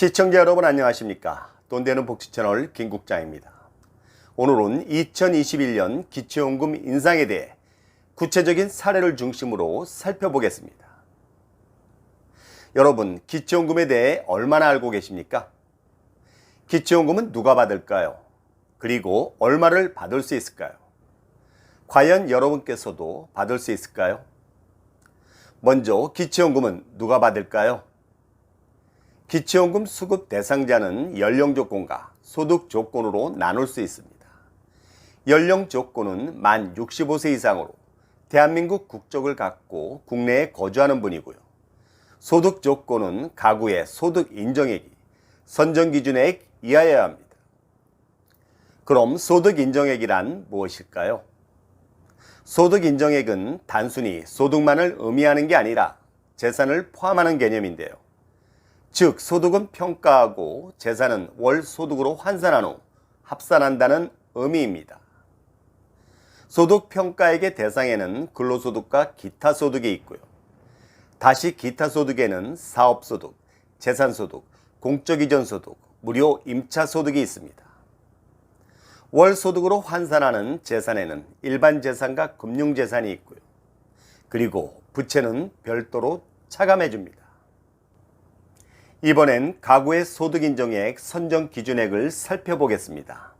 시청자 여러분 안녕하십니까? 돈 되는 복지 채널 김국장입니다. 오늘은 2021년 기초연금 인상에 대해 구체적인 사례를 중심으로 살펴보겠습니다. 여러분, 기초연금에 대해 얼마나 알고 계십니까? 기초연금은 누가 받을까요? 그리고 얼마를 받을 수 있을까요? 과연 여러분께서도 받을 수 있을까요? 먼저 기초연금은 누가 받을까요? 기초연금 수급 대상자는 연령 조건과 소득 조건으로 나눌 수 있습니다. 연령 조건은 만 65세 이상으로 대한민국 국적을 갖고 국내에 거주하는 분이고요. 소득 조건은 가구의 소득 인정액이 선정 기준액 이하여야 합니다. 그럼 소득 인정액이란 무엇일까요? 소득 인정액은 단순히 소득만을 의미하는 게 아니라 재산을 포함하는 개념인데요. 즉 소득은 평가하고 재산은 월 소득으로 환산한 후 합산한다는 의미입니다. 소득 평가액의 대상에는 근로소득과 기타 소득이 있고요. 다시 기타 소득에는 사업소득, 재산소득, 공적이전소득, 무료 임차소득이 있습니다. 월 소득으로 환산하는 재산에는 일반 재산과 금융 재산이 있고요. 그리고 부채는 별도로 차감해 줍니다. 이번엔 가구의 소득 인정액 선정 기준액을 살펴보겠습니다.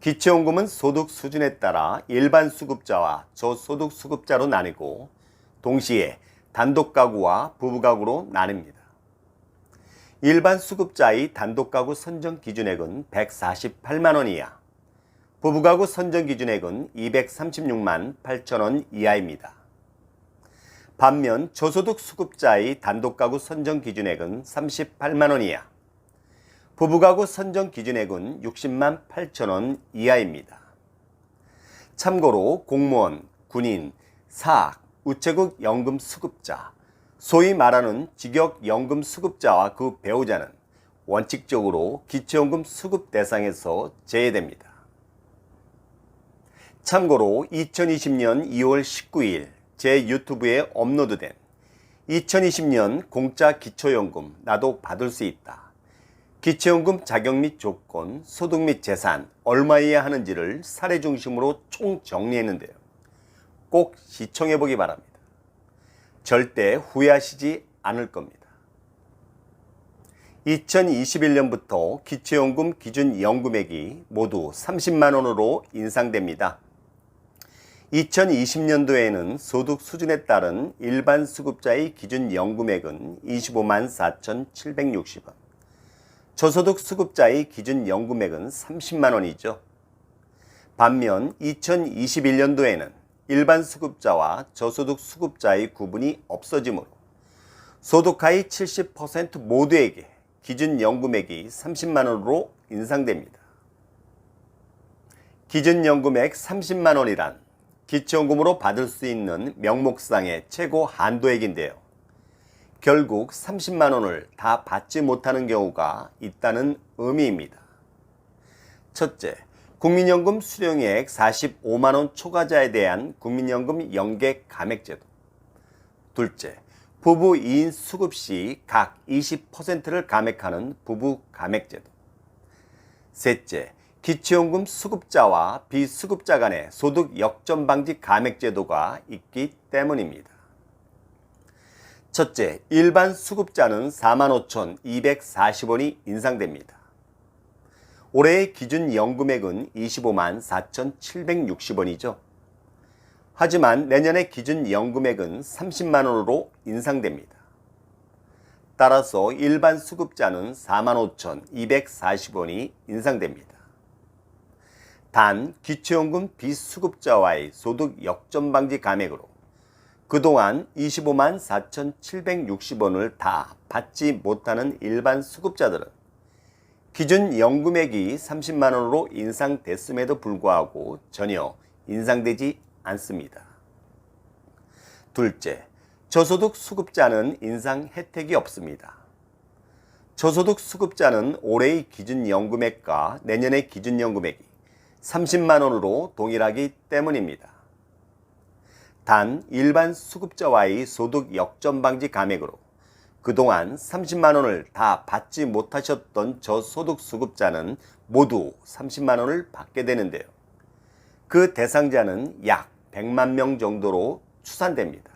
기초연금은 소득 수준에 따라 일반 수급자와 저소득 수급자로 나뉘고 동시에 단독 가구와 부부 가구로 나뉩니다. 일반 수급자의 단독 가구 선정 기준액은 148만 원 이하, 부부 가구 선정 기준액은 236만 8천 원 이하입니다. 반면 저소득 수급자의 단독 가구 선정 기준액은 38만 원 이하, 부부 가구 선정 기준액은 60만 8천 원 이하입니다. 참고로 공무원, 군인, 사학, 우체국 연금 수급자, 소위 말하는 직역 연금 수급자와 그 배우자는 원칙적으로 기초연금 수급 대상에서 제외됩니다. 참고로 2020년 2월 19일 제 유튜브에 업로드된 2020년 공짜 기초연금 나도 받을 수 있다. 기초연금 자격 및 조건, 소득 및 재산 얼마여야 하는지를 사례 중심으로 총 정리했는데요. 꼭 시청해 보기 바랍니다. 절대 후회하시지 않을 겁니다. 2021년부터 기초연금 기준 연금액이 모두 30만 원으로 인상됩니다. 2020년도에는 소득 수준에 따른 일반 수급자의 기준 연금액은 25만 4,760원, 저소득 수급자의 기준 연금액은 30만 원이죠. 반면 2021년도에는 일반 수급자와 저소득 수급자의 구분이 없어지므로 소득하의 70% 모두에게 기준 연금액이 30만 원으로 인상됩니다. 기준 연금액 30만 원이란 기초연금으로 받을 수 있는 명목상의 최고 한도액인데요. 결국 30만 원을 다 받지 못하는 경우가 있다는 의미입니다. 첫째, 국민연금 수령액 45만 원 초과자에 대한 국민연금 연계 감액제도. 둘째, 부부 2인 수급 시 각 20%를 감액하는 부부 감액제도. 셋째, 기초연금 수급자와 비수급자 간의 소득 역전 방지 감액제도가 있기 때문입니다. 첫째, 일반 수급자는 45,240원이 인상됩니다. 올해의 기준 연금액은 25만 4,760원이죠. 하지만 내년의 기준 연금액은 30만 원으로 인상됩니다. 따라서 일반 수급자는 45,240원이 인상됩니다. 단 기초연금 비수급자와의 소득 역전 방지 감액으로 그동안 25만 4,760원을 다 받지 못하는 일반 수급자들은 기준 연금액이 30만 원으로 인상됐음에도 불구하고 전혀 인상되지 않습니다. 둘째, 저소득 수급자는 인상 혜택이 없습니다. 저소득 수급자는 올해의 기준 연금액과 내년의 기준 연금액이 30만 원으로 동일하기 때문입니다. 단 일반 수급자와의 소득 역전 방지 감액으로 그동안 30만 원을 다 받지 못하셨던 저소득 수급자는 모두 30만 원을 받게 되는데요. 그 대상자는 약 100만 명 정도로 추산됩니다.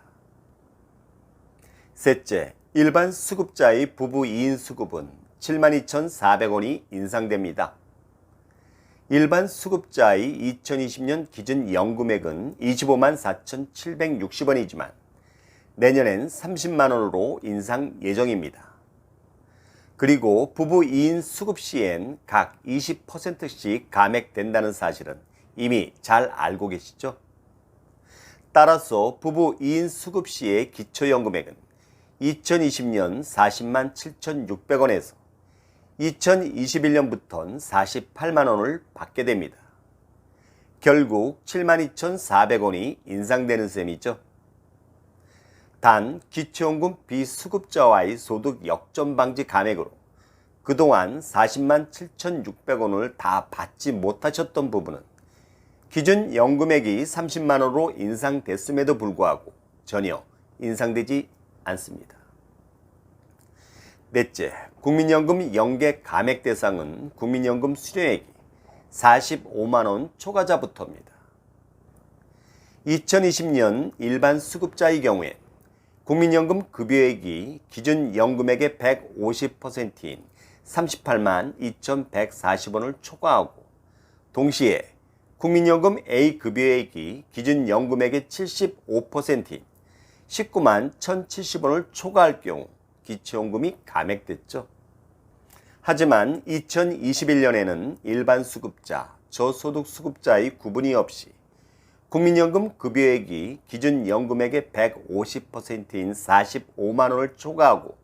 셋째, 일반 수급자의 부부 2인 수급은 72,400원이 인상됩니다. 일반 수급자의 2020년 기준 연금액은 25만 4,760원이지만 내년엔 30만 원으로 인상 예정입니다. 그리고 부부 2인 수급 시엔 각 20%씩 감액된다는 사실은 이미 잘 알고 계시죠? 따라서 부부 2인 수급 시의 기초연금액은 2020년 40만 7,600원에서 2021년부터는 48만 원을 받게 됩니다. 결국 72,400원이 인상되는 셈이죠. 단 기초연금 비수급자와의 소득 역전 방지 감액으로 그동안 40만 7,600원을 다 받지 못하셨던 부분은 기준 연금액이 30만 원으로 인상됐음에도 불구하고 전혀 인상되지 않습니다. 넷째, 국민연금 연계 감액 대상은 국민연금 수령액이 45만 원 초과자부터입니다. 2020년 일반 수급자의 경우에 국민연금 급여액이 기준 연금액의 150%인 38만 2,140원을 초과하고 동시에 국민연금 A 급여액이 기준 연금액의 75%인 19만 1,070원을 초과할 경우 기초연금이 감액됐죠. 하지만 2021년에는 일반 수급자, 저소득 수급자의 구분이 없이 국민연금 급여액이 기준 연금액의 150%인 45만 원을 초과하고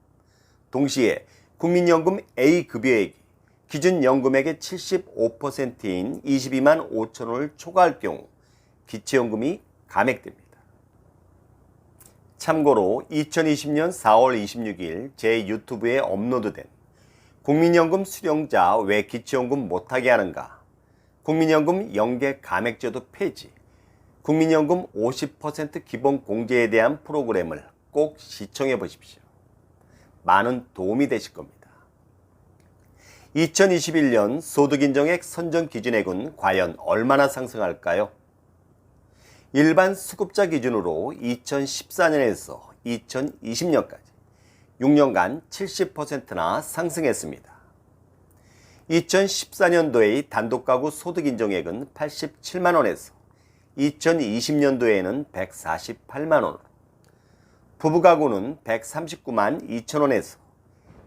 동시에 국민연금 A 급여액이 기준 연금액의 75%인 22만 5천 원을 초과할 경우 기초연금이 감액됩니다. 참고로 2020년 4월 26일 제 유튜브에 업로드된 국민연금 수령자 왜 기초연금 못하게 하는가 국민연금 연계 감액제도 폐지 국민연금 50% 기본 공제에 대한 프로그램을 꼭 시청해 보십시오. 많은 도움이 되실 겁니다. 2021년 소득인정액 선정 기준액은 과연 얼마나 상승할까요? 일반 수급자 기준으로 2014년에서 2020년까지 6년간 70%나 상승했습니다. 2014년도의 단독가구 소득인정액은 87만원에서 2020년도에는 148만원, 부부가구는 139만 2천원에서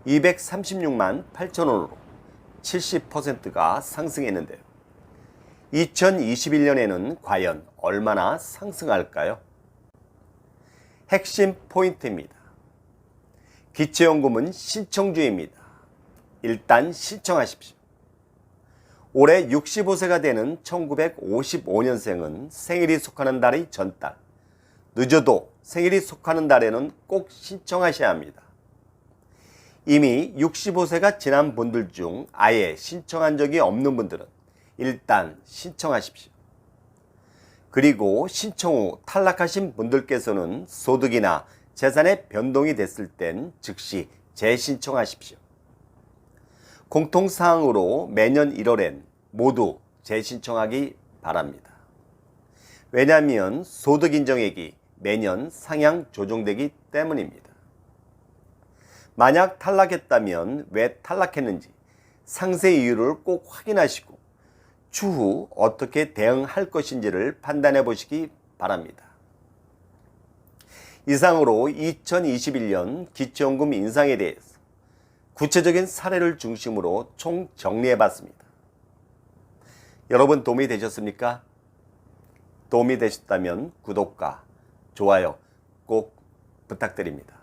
236만 8천원으로 70%가 상승했는데요. 2021년에는 과연 얼마나 상승할까요? 핵심 포인트입니다. 기초연금은 신청주의입니다. 일단 신청하십시오. 올해 65세가 되는 1955년생은 생일이 속하는 달의 전달, 늦어도 생일이 속하는 달에는 꼭 신청하셔야 합니다. 이미 65세가 지난 분들 중 아예 신청한 적이 없는 분들은 일단 신청하십시오. 그리고 신청 후 탈락하신 분들께서는 소득이나 재산의 변동이 됐을 땐 즉시 재신청하십시오. 공통사항으로 매년 1월엔 모두 재신청하기 바랍니다. 왜냐하면 소득인정액이 매년 상향 조정되기 때문입니다. 만약 탈락했다면 왜 탈락했는지 상세 이유를 꼭 확인하시고 추후 어떻게 대응할 것인지를 판단해 보시기 바랍니다. 이상으로 2021년 기초연금 인상에 대해서 구체적인 사례를 중심으로 총 정리해 봤습니다. 여러분 도움이 되셨습니까? 도움이 되셨다면 구독과 좋아요 꼭 부탁드립니다.